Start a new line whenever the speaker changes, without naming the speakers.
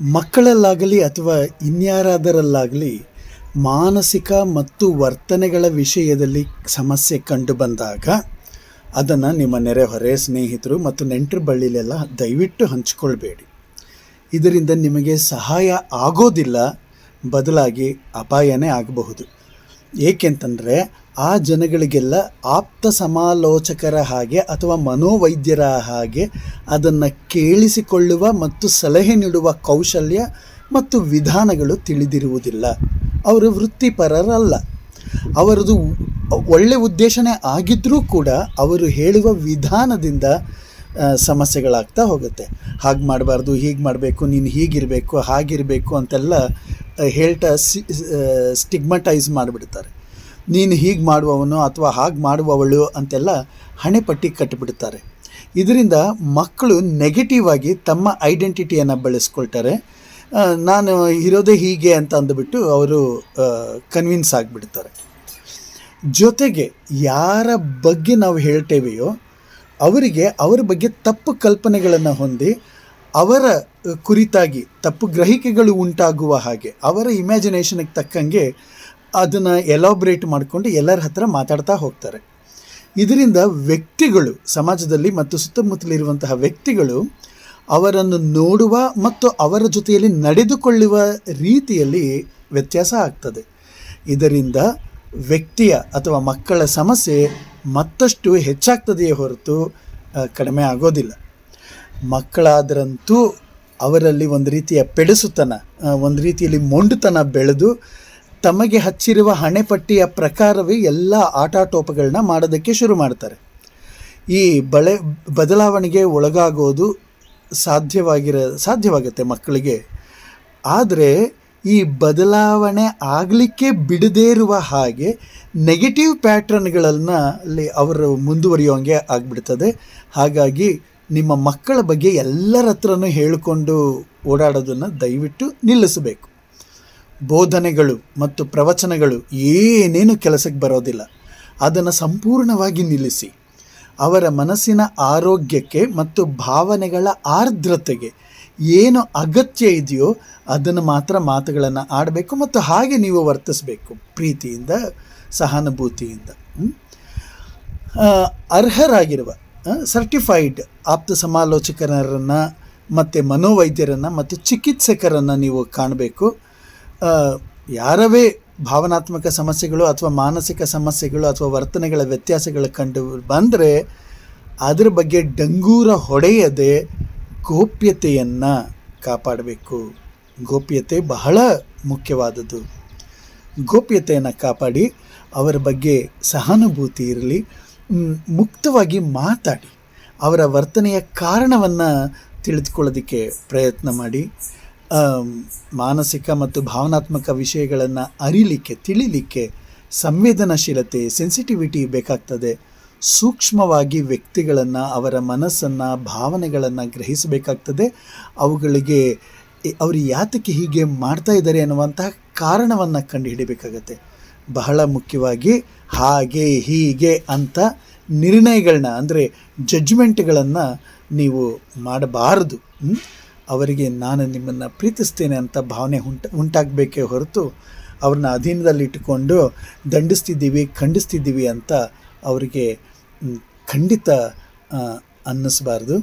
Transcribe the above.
ಮಕ್ಕಳಲ್ಲಾಗಲಿ ಅಥವಾ ಇನ್ಯಾರಾದರಲ್ಲಾಗಲಿ ಮಾನಸಿಕ ಮತ್ತು ವರ್ತನೆಗಳ ವಿಷಯದಲ್ಲಿ ಸಮಸ್ಯೆ ಕಂಡು ಬಂದಾಗ ಅದನ್ನು ನಿಮ್ಮ ನೆರೆಹೊರೆ ಸ್ನೇಹಿತರು ಮತ್ತು ನೆಂಟರು ಬಳ್ಳಿಲೆಲ್ಲ ದಯವಿಟ್ಟು ಹಂಚಿಕೊಳ್ಬೇಡಿ. ಇದರಿಂದ ನಿಮಗೆ ಸಹಾಯ ಆಗೋದಿಲ್ಲ, ಬದಲಾಗಿ ಅಪಾಯನೇ ಆಗಬಹುದು. ಏಕೆಂತಂದರೆ ಆ ಜನಗಳಿಗೆಲ್ಲ ಆಪ್ತ ಸಮಾಲೋಚಕರ ಹಾಗೆ ಅಥವಾ ಮನೋವೈದ್ಯರ ಹಾಗೆ ಅದನ್ನು ಕೇಳಿಸಿಕೊಳ್ಳುವ ಮತ್ತು ಸಲಹೆ ನೀಡುವ ಕೌಶಲ್ಯ ಮತ್ತು ವಿಧಾನಗಳು ತಿಳಿದಿರುವುದಿಲ್ಲ. ಅವರು ವೃತ್ತಿಪರರಲ್ಲ. ಅವರದು ಒಳ್ಳೆ ಉದ್ದೇಶನೇ ಆಗಿದ್ದರೂ ಕೂಡ ಅವರು ಹೇಳುವ ವಿಧಾನದಿಂದ ಸಮಸ್ಯೆಗಳಾಗ್ತಾ ಹೋಗುತ್ತೆ. ಹಾಗೆ ಮಾಡಬಾರ್ದು, ಹೀಗೆ ಮಾಡಬೇಕು, ನೀನು ಹೀಗಿರಬೇಕು, ಹಾಗಿರಬೇಕು ಅಂತೆಲ್ಲ ಹೇಳ್ತಾ ಸ್ಟಿಗ್ಮಟೈಸ್ ಮಾಡಿಬಿಡ್ತಾರೆ. ನೀನು ಹೀಗೆ ಮಾಡುವವನು ಅಥವಾ ಹಾಗೆ ಮಾಡುವವಳು ಅಂತೆಲ್ಲ ಹಣೆಪಟ್ಟಿ ಕಟ್ಟಿಬಿಡ್ತಾರೆ ಇದರಿಂದ ಮಕ್ಕಳು ನೆಗೆಟಿವ್ ಆಗಿ ತಮ್ಮ ಐಡೆಂಟಿಟಿಯನ್ನು ಬೆಳೆಸ್ಕೊಳ್ತಾರೆ. ನಾನು ಇರೋದೇ ಹೀಗೆ ಅಂತ ಅಂದುಬಿಟ್ಟು ಅವರು ಕನ್ವಿನ್ಸ್ ಆಗಿಬಿಡ್ತಾರೆ. ಜೊತೆಗೆ ಯಾರ ಬಗ್ಗೆ ನಾವು ಹೇಳ್ತೇವೆಯೋ ಅವರಿಗೆ ಅವರ ಬಗ್ಗೆ ತಪ್ಪು ಕಲ್ಪನೆಗಳನ್ನು ಹೊಂದಿ ಅವರ ಕುರಿತಾಗಿ ತಪ್ಪು ಗ್ರಹಿಕೆಗಳು ಉಂಟಾಗುವ ಹಾಗೆ ಅವರ ಇಮ್ಯಾಜಿನೇಷನ್ಗೆ ತಕ್ಕಂಗೆ ಅದನ್ನು ಎಲಾಬ್ರೇಟ್ ಮಾಡಿಕೊಂಡು ಎಲ್ಲರ ಹತ್ರ ಮಾತಾಡ್ತಾ ಹೋಗ್ತಾರೆ. ಇದರಿಂದ ವ್ಯಕ್ತಿಗಳು, ಸಮಾಜದಲ್ಲಿ ಮತ್ತು ಸುತ್ತಮುತ್ತಲಿರುವಂತಹ ವ್ಯಕ್ತಿಗಳು ಅವರನ್ನು ನೋಡುವ ಮತ್ತು ಅವರ ಜೊತೆಯಲ್ಲಿ ನಡೆದುಕೊಳ್ಳುವ ರೀತಿಯಲ್ಲಿ ವ್ಯತ್ಯಾಸ ಆಗ್ತದೆ. ಇದರಿಂದ ವ್ಯಕ್ತಿಯ ಅಥವಾ ಮಕ್ಕಳ ಸಮಸ್ಯೆ ಮತ್ತಷ್ಟು ಹೆಚ್ಚಾಗ್ತದೆಯೇ ಹೊರತು ಕಡಿಮೆ ಆಗೋದಿಲ್ಲ. ಮಕ್ಕಳಾದರಂತೂ ಅವರಲ್ಲಿ ಒಂದು ರೀತಿಯ ಪೆಡಸುತನ ಒಂದು ರೀತಿಯಲ್ಲಿ ಮೊಂಡುತನ ಬೆಳೆದು ತಮಗೆ ಹಚ್ಚಿರುವ ಹಣೆಪಟ್ಟಿಯ ಪ್ರಕಾರವೇ ಎಲ್ಲ ಆಟಾಟೋಪಗಳನ್ನ ಮಾಡೋದಕ್ಕೆ ಶುರು ಮಾಡ್ತಾರೆ. ಈ ಬಳೆ ಬದಲಾವಣೆಗೆ ಒಳಗಾಗೋದು ಸಾಧ್ಯವಾಗಿರ, ಸಾಧ್ಯವಾಗುತ್ತೆ ಮಕ್ಕಳಿಗೆ. ಆದರೆ ಈ ಬದಲಾವಣೆ ಆಗಲಿಕ್ಕೆ ಬಿಡದೇ ಇರುವ ಹಾಗೆ ನೆಗೆಟಿವ್ ಪ್ಯಾಟ್ರನ್ಗಳನ್ನು ಅಲ್ಲಿ ಅವರು ಮುಂದುವರಿಯೋಂಗೆ ಆಗಿಬಿಡ್ತದೆ. ಹಾಗಾಗಿ ನಿಮ್ಮ ಮಕ್ಕಳ ಬಗ್ಗೆ ಎಲ್ಲರ ಹತ್ರನೂ ಹೇಳಿಕೊಂಡು ಓಡಾಡೋದನ್ನು ದಯವಿಟ್ಟು ನಿಲ್ಲಿಸಬೇಕು. ಬೋಧನೆಗಳು ಮತ್ತು ಪ್ರವಚನಗಳು ಏನೇನು ಕೆಲಸಕ್ಕೆ ಬರೋದಿಲ್ಲ, ಅದನ್ನು ಸಂಪೂರ್ಣವಾಗಿ ನಿಲ್ಲಿಸಿ. ಅವರ ಮನಸ್ಸಿನ ಆರೋಗ್ಯಕ್ಕೆ ಮತ್ತು ಭಾವನೆಗಳ ಆರ್ದ್ರತೆಗೆ ಏನು ಅಗತ್ಯ ಇದೆಯೋ ಅದನ್ನು ಮಾತ್ರ ಮಾತುಗಳನ್ನು ಆಡಬೇಕು ಮತ್ತು ಹಾಗೆ ನೀವು ವರ್ತಿಸಬೇಕು, ಪ್ರೀತಿಯಿಂದ, ಸಹಾನುಭೂತಿಯಿಂದ? ಅರ್ಹರಾಗಿರುವ ಸರ್ಟಿಫೈಡ್ ಆಪ್ತ ಸಮಾಲೋಚಕರನ್ನು ಮತ್ತು ಮನೋವೈದ್ಯರನ್ನು ಮತ್ತು ಚಿಕಿತ್ಸಕರನ್ನು ನೀವು ಕಾಣಬೇಕು. ಯಾರವೇ ಭಾವನಾತ್ಮಕ ಸಮಸ್ಯೆಗಳು ಅಥವಾ ಮಾನಸಿಕ ಸಮಸ್ಯೆಗಳು ಅಥವಾ ವರ್ತನೆಗಳ ವ್ಯತ್ಯಾಸಗಳು ಕಂಡು ಬಂದರೆ ಅದರ ಬಗ್ಗೆ ಡಂಗೂರ ಹೊಡೆಯದೆ ಗೋಪ್ಯತೆಯನ್ನು ಕಾಪಾಡಬೇಕು. ಗೋಪ್ಯತೆ ಬಹಳ ಮುಖ್ಯವಾದದ್ದು. ಗೋಪ್ಯತೆಯನ್ನು ಕಾಪಾಡಿ, ಅವರ ಬಗ್ಗೆ ಸಹಾನುಭೂತಿ ಇರಲಿ ಮುಕ್ತವಾಗಿ ಮಾತಾಡಿ, ಅವರ ವರ್ತನೆಯ ಕಾರಣವನ್ನು ತಿಳಿದುಕೊಳ್ಳೋದಕ್ಕೆ ಪ್ರಯತ್ನ ಮಾಡಿ ಮಾನಸಿಕ ಮತ್ತು ಭಾವನಾತ್ಮಕ ವಿಷಯಗಳನ್ನು ಅರಿಲಿಕ್ಕೆ, ತಿಳಿಲಿಕ್ಕೆ ಸಂವೇದನಾಶೀಲತೆ ಸೆನ್ಸಿಟಿವಿಟಿ ಬೇಕಾಗ್ತದೆ. ಸೂಕ್ಷ್ಮವಾಗಿ ವ್ಯಕ್ತಿಗಳನ್ನು, ಅವರ ಮನಸ್ಸನ್ನು, ಭಾವನೆಗಳನ್ನು ಗ್ರಹಿಸಬೇಕಾಗ್ತದೆ. ಅವುಗಳಿಗೆ ಅವರು ಯಾತಕ್ಕೆ ಹೀಗೆ ಮಾಡ್ತಾ ಇದ್ದಾರೆ ಅನ್ನುವಂತಹ ಕಾರಣವನ್ನು ಕಂಡುಹಿಡಿಬೇಕಾಗತ್ತೆ. ಬಹಳ ಮುಖ್ಯವಾಗಿ ಹಾಗೆ, ಹೀಗೆ ಅಂತ ನಿರ್ಣಯಗಳನ್ನ ಅಂದರೆ ಜಡ್ಜ್ಮೆಂಟ್ಗಳನ್ನು ನೀವು ಮಾಡಬಾರದು? ಅವರಿಗೆ ನಾನು ನಿಮ್ಮನ್ನು ಪ್ರೀತಿಸ್ತೇನೆ ಅಂತ ಭಾವನೆ ಉಂಟ, ಉಂಟಾಗಬೇಕೇ ಹೊರತು ಅವ್ರನ್ನ ಅಧೀನದಲ್ಲಿಟ್ಟುಕೊಂಡು ದಂಡಿಸ್ತಿದ್ದೀವಿ, ಖಂಡಿಸ್ತಿದ್ದೀವಿ ಅಂತ ಅವರಿಗೆ ಖಂಡಿತ ಅನ್ನಿಸ್ಬಾರ್ದು.